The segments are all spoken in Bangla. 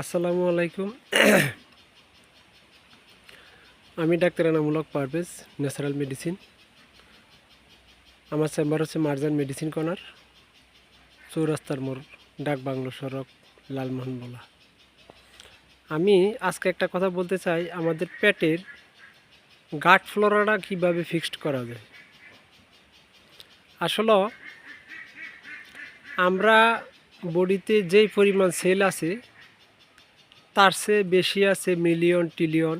আসসালামু আলাইকুম। আমি ডাক্তার এনামূলক পারভেজ, ন্যাচারাল মেডিসিন। আমার চেম্বার হচ্ছে মার্জান মেডিসিন কর্নার, চৌরাস্তার মোড়, ডাক বাংলো সড়ক, লালমোহন বলা আমি আজকে একটা কথা বলতে চাই, আমাদের পেটের গাট ফ্লোরাটা কীভাবে ফিক্সড করা যায়? আসলে আমরা বডিতে যেই পরিমাণ সেল আছে তার চেয়ে বেশি আছে মিলিয়ন ট্রিলিয়ন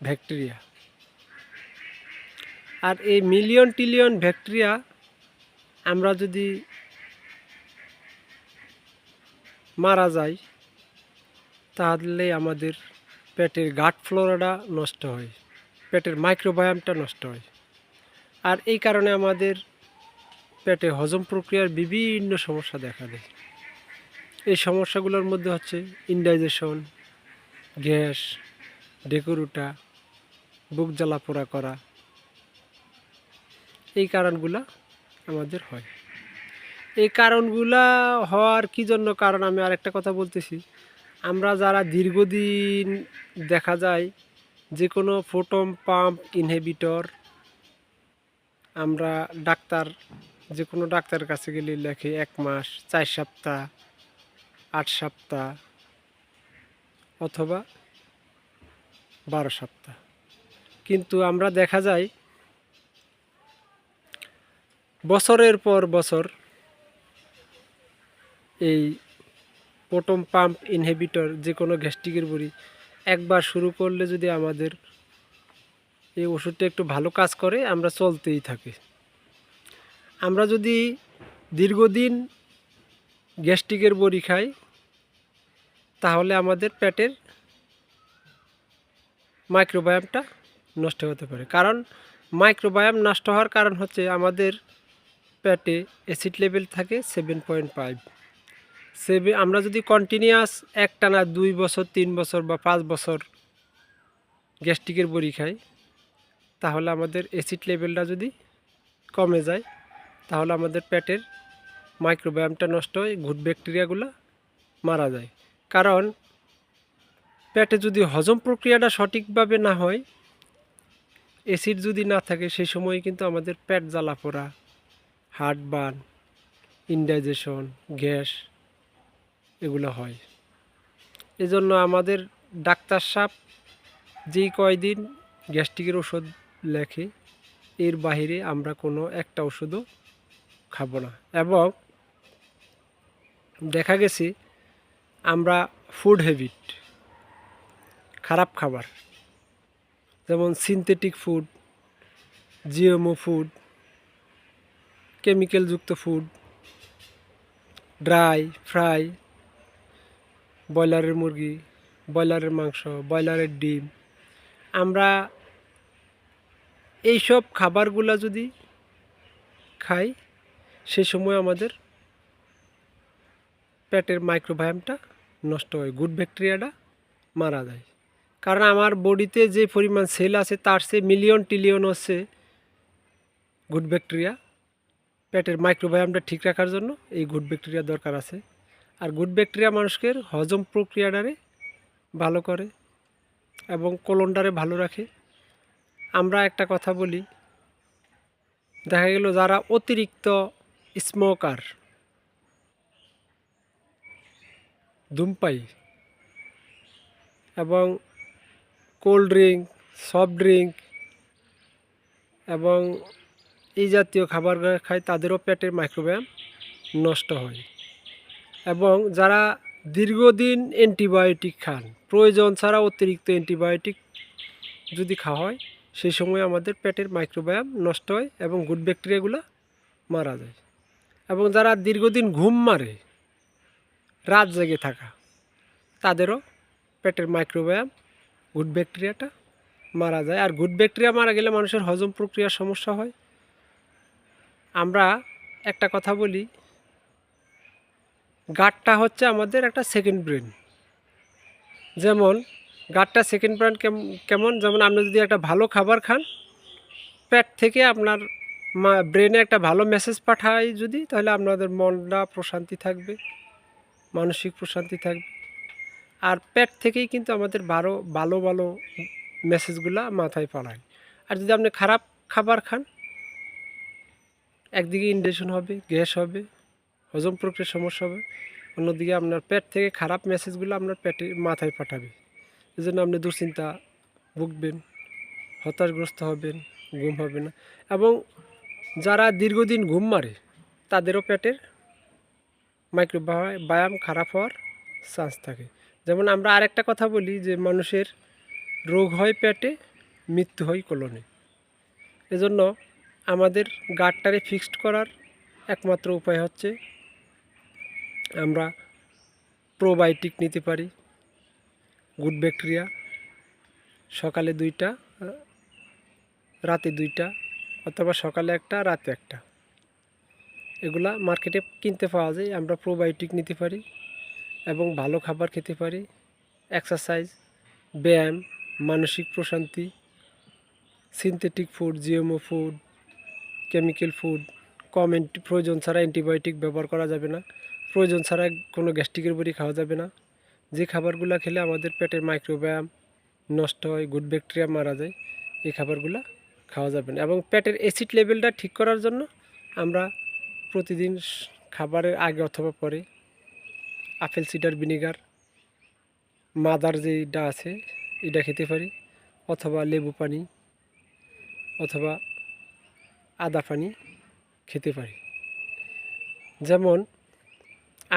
ব্যাকটেরিয়া। আর এই মিলিয়ন ট্রিলিয়ন ব্যাকটেরিয়া আমরা যদি মারা যাই, তাহলে আমাদের পেটের গাট ফ্লোরাটা নষ্ট হয়, পেটের মাইক্রোবায়ামটা নষ্ট হয়। আর এই কারণে আমাদের পেটে হজম প্রক্রিয়ার বিভিন্ন সমস্যা দেখা দেয়। এই সমস্যাগুলোর মধ্যে হচ্ছে ইনডাইজেশন, গ্যাস, ডেকুরুটা, বুক জ্বালা পোড়া করা। এই কারণগুলা আমাদের হয়। এই কারণগুলা হওয়ার কি জন্য কারণ আমি আরেকটা কথা বলতেছি। আমরা যারা দীর্ঘদিন দেখা যায় যে কোনো ফোটম পাম্প ইনহেবিটর, আমরা ডাক্তার যে কোনো ডাক্তারের কাছে গেলে লেখে এক মাস, চার সপ্তাহ আট সপ্তাহ অথবা বারো সপ্তাহ। কিন্তু আমরা দেখা যায়, বছরের পর বছর এই প্রোটম পাম্প ইনহেবিটর যে কোনো গ্যাস্ট্রিকের বড়ি একবার শুরু করলে যদি আমাদের এই ওষুধটা একটু ভালো কাজ করে, আমরা চলতেই থাকি। আমরা যদি দীর্ঘদিন গ্যাস্ট্রিকের বড়ি খাই তাহলে আমাদের পেটের মাইক্রোবায়ামটা নষ্ট হতে পারে। কারণ মাইক্রোবায়াম নষ্ট হওয়ার কারণ হচ্ছে আমাদের পেটে অ্যাসিড লেভেল থাকে সেভেন পয়েন্ট ফাইভ সেভেন আমরা যদি কন্টিনিউয়াস একটানা দুই বছর, তিন বছর বা পাঁচ বছর গ্যাস্ট্রিকের বড়ি খাই, তাহলে আমাদের অ্যাসিড লেভেলটা যদি কমে যায়, তাহলে আমাদের পেটের মাইক্রোবায়ামটা নষ্ট হয়, গুড ব্যাকটেরিয়াগুলো মারা যায়। কারণ পেটে যদি হজম প্রক্রিয়াটা সঠিকভাবে না হয় অ্যাসিড যদি না থাকে, সেই সময় কিন্তু আমাদের পেট জ্বালা পোড়া হার্ট বার্ন ইনডাইজেশন গ্যাস এগুলো হয়। এজন্য আমাদের ডাক্তার সাপ যেই কয়দিন গ্যাস্ট্রিকের ওষুধ লেখে, এর বাহিরে আমরা কোনো একটা ওষুধও খাব না। এবং দেখা গেছে আমরা ফুড হ্যাবিট খারাপ খাবার, যেমন সিনথেটিক ফুড জিএমও ফুড কেমিক্যালযুক্ত ফুড ড্রাই ফ্রাই ব্রয়লারের মুরগি, ব্রয়লারের মাংস, ব্রয়লারের ডিম। আমরা এইসব খাবারগুলো যদি খাই, সে সময় আমাদের পেটের মাইক্রোবায়ামটা নষ্ট হয় গুড ব্যাকটেরিয়াটা মারা যায়। কারণ আমার বডিতে যে পরিমাণ সেল আছে, তার সে মিলিয়ন ট্রিলিয়ন হচ্ছে গুড ব্যাকটেরিয়া পেটের মাইক্রোবায়ামটা ঠিক রাখার জন্য এই গুড ব্যাকটেরিয়া দরকার আছে। আর গুড ব্যাকটেরিয়া মানুষকে হজম প্রক্রিয়াটারে ভালো করে এবং কোলনটারে ভালো রাখে। আমরা একটা কথা বলি, দেখা গেল যারা অতিরিক্ত স্মোকার ধূমপাই এবং কোল্ড ড্রিঙ্ক সফট ড্রিঙ্ক এবং এই জাতীয় খাবার খায় তাদেরও পেটের মাইক্রোব্যায়াম নষ্ট হয়। এবং যারা দীর্ঘদিন অ্যান্টিবায়োটিক খান, প্রয়োজন ছাড়া অতিরিক্ত অ্যান্টিবায়োটিক যদি খাওয়া হয়, সেই সময় আমাদের পেটের মাইক্রোবায়াম নষ্ট হয় এবং গুড ব্যাকটেরিয়াগুলো মারা যায়। এবং যারা দীর্ঘদিন ঘুম মারে রাত জেগে থাকা। তাদেরও পেটের মাইক্রোবায়াম গুড ব্যাকটেরিয়াটা মারা যায়। আর গুড ব্যাকটেরিয়া মারা গেলে মানুষের হজম প্রক্রিয়ার সমস্যা হয়। আমরা একটা কথা বলি, গাটটা হচ্ছে আমাদের একটা সেকেন্ড ব্রেন যেমন গাটটা সেকেন্ড ব্রেন কেমন? যেমন আপনি যদি একটা ভালো খাবার খান, পেট থেকে আপনার ব্রেনে একটা ভালো মেসেজ পাঠায় যদি, তাহলে আপনাদের মনটা প্রশান্তি থাকবে। মানসিক প্রশান্তি থাকবে। আর পেট থেকেই কিন্তু আমাদের ভালো ভালো ভালো মেসেজগুলো মাথায় পড়ায়। আর যদি আপনি খারাপ খাবার খান, একদিকে ইনডেশন হবে, গ্যাস হবে, হজম প্রক্রিয়ার সমস্যা হবে, অন্যদিকে আপনার পেট থেকে খারাপ মেসেজগুলো আপনার পেটে মাথায় পাঠাবে। এই জন্য আপনি দুশ্চিন্তা ভুগবেন, হতাশগ্রস্ত হবেন, ঘুম হবে না। এবং যারা দীর্ঘদিন ঘুম মারে, তাদেরও পেটের মাইক্রো ব্যায়াম খারাপ হওয়ার চান্স থাকে। যেমন আমরা আরেকটা কথা বলি যে মানুষের রোগ হয় পেটে, মৃত্যু হয় কোলনে। এজন্য আমাদের গাটটারে ফিক্সড করার একমাত্র উপায় হচ্ছে আমরা প্রোবায়োটিক নিতে পারি। গুড ব্যাকটেরিয়া সকালে দুইটা, রাতে দুইটা, অথবা সকালে একটা, রাতে একটা। এগুলা মার্কেটে কিনতে পাওয়া যায়, আমরা প্রোবায়োটিক নিতে পারি এবং ভালো খাবার খেতে পারি এক্সারসাইজ ব্যায়াম, মানসিক প্রশান্তি synthetic food GMO food chemical food কম প্রয়োজন ছাড়া অ্যান্টিবায়োটিক ব্যবহার করা যাবে না, প্রয়োজন ছাড়া কোনো গ্যাস্ট্রিকের বড়ি খাওয়া যাবে না, যে খাবারগুলো খেলে আমাদের পেটের মাইক্রোব্যায়াম নষ্ট হয় গুড ব্যাকটেরিয়া মারা যায়, এই খাবারগুলো খাওয়া যাবে না এবং পেটের অ্যাসিড লেভেলটা ঠিক করার জন্য আমরা প্রতিদিন খাবারের আগে অথবা পরে আপেল, সিডার, ভিনেগার, মাদার যেটা আছে এটা খেতে পারি। অথবা লেবু পানি অথবা আদা পানি খেতে পারি। যেমন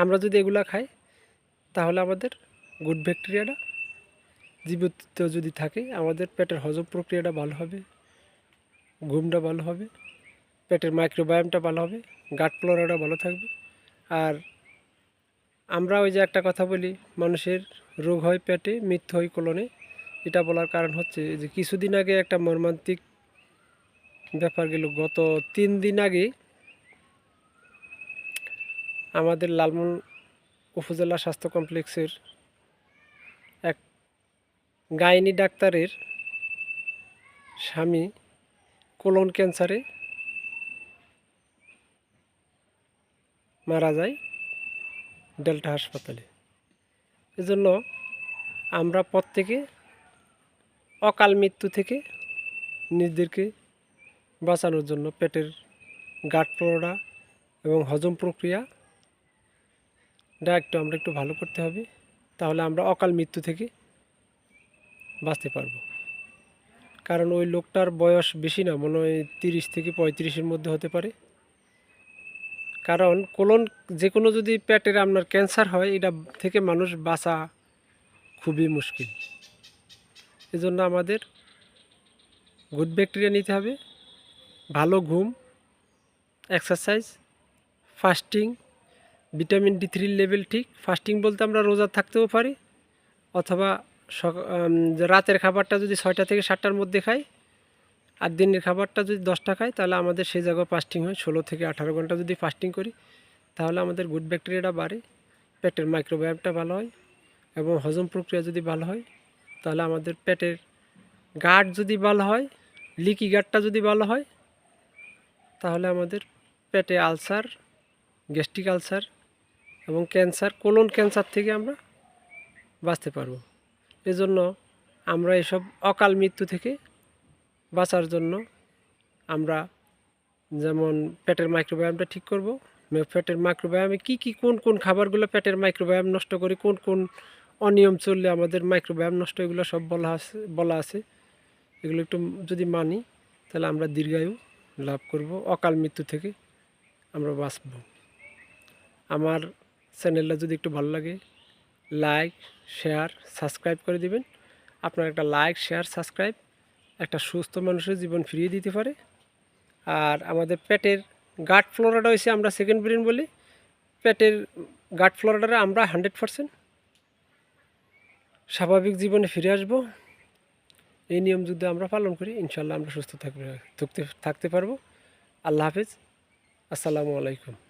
আমরা যদি এগুলা খাই, তাহলে আমাদের গুড ব্যাকটেরিয়াটা জীবিত যদি থাকে, আমাদের পেটের হজম প্রক্রিয়াটা ভালো হবে, ঘুমটা ভালো হবে। পেটের মাইক্রোবায়ামটা ভালো হবে গাট ফ্লোরাটা ভালো থাকবে। আর আমরা ওই যে একটা কথা বলি, মানুষের রোগ হয় পেটে, মৃত্যু হয় কোলনে এটা বলার কারণ হচ্ছে যে কিছুদিন আগে একটা মর্মান্তিক ব্যাপার গেল। গত তিন দিন আগে আমাদের লালমন উপজেলা স্বাস্থ্য কমপ্লেক্সের এক গাইনি ডাক্তারের স্বামী কোলন ক্যান্সারে মারা যায় ডেল্টা হাসপাতালে। এজন্য আমরা প্রত্যেকে অকাল মৃত্যু থেকে নিজেদেরকে বাঁচানোর জন্য পেটের গাট ফ্লোরা এবং হজম প্রক্রিয়া একটু আমরা একটু ভালো করতে হবে, তাহলে আমরা অকাল মৃত্যু থেকে বাঁচতে পারব। কারণ ওই লোকটার বয়স বেশি না, মনে হয় তিরিশ থেকে পঁয়ত্রিশের মধ্যে হতে পারে। কারণ কোলন যে কোনো যদি পেটের আপনার ক্যান্সার হয়, এটা থেকে মানুষ বাঁচা খুবই মুশকিল। এজন্য আমাদের গুড ব্যাকটেরিয়া নিতে হবে, ভালো ঘুম এক্সারসাইজ ফাস্টিং ভিটামিন ডি থ্রির লেভেল ঠিক। ফাস্টিং বলতে আমরা রোজা থাকতেও পারি, অথবা রাতের খাবারটা যদি ছয়টা থেকে সাতটার মধ্যে খাই আর দিনের খাবারটা যদি দশটা খাই তাহলে আমাদের সেই জায়গায় ফাস্টিং হয়। ষোলো থেকে আঠারো ঘণ্টা যদি ফাস্টিং করি, তাহলে আমাদের গুড ব্যাকটেরিয়াটা বাড়ে, পেটের মাইক্রোবায়োমটা ভালো হয় এবং হজম প্রক্রিয়া যদি ভালো হয়, তাহলে আমাদের পেটের গাট যদি ভালো হয় লিকি গাটটা যদি ভালো হয়, তাহলে আমাদের পেটে আলসার গ্যাস্ট্রিক আলসার এবং ক্যান্সার কোলন ক্যান্সার থেকে আমরা বাঁচতে পারব। এজন্য আমরা এসব অকাল মৃত্যু থেকে বাঁচার জন্য আমরা যেমন পেটের মাইক্রোবায়ামটা ঠিক করব পেটের মাইক্রোবায়ামে কি কি, কোন কোন খাবারগুলো পেটের মাইক্রোবায়াম নষ্ট করে, কোন কোন অনিয়ম চললে আমাদের মাইক্রোবায়াম নষ্ট, এগুলো সব বলা আছে বলা আছে। এগুলো একটু যদি মানি, তাহলে আমরা দীর্ঘায়ু লাভ করব, অকাল মৃত্যু থেকে আমরা বাঁচব। আমার চ্যানেলটা যদি একটু ভালো লাগে লাইক শেয়ার সাবস্ক্রাইব করে দিবেন। আপনার একটা লাইক শেয়ার সাবস্ক্রাইব একটা সুস্থ মানুষের জীবন ফিরিয়ে দিতে পারে। আর আমাদের পেটের গাট ফ্লোরাটা হয়েছে আমরা সেকেন্ড ব্রেন বলি। পেটের গাট ফ্লোরাটা আমরা হান্ড্রেড পারসেন্ট স্বাভাবিক জীবনে ফিরে আসব। এই নিয়ম যদি আমরা পালন করি। ইনশাল্লাহ আমরা সুস্থ থাকবে, থাকতে থাকতে পারব। আল্লাহ হাফেজ। আসসালামু আলাইকুম।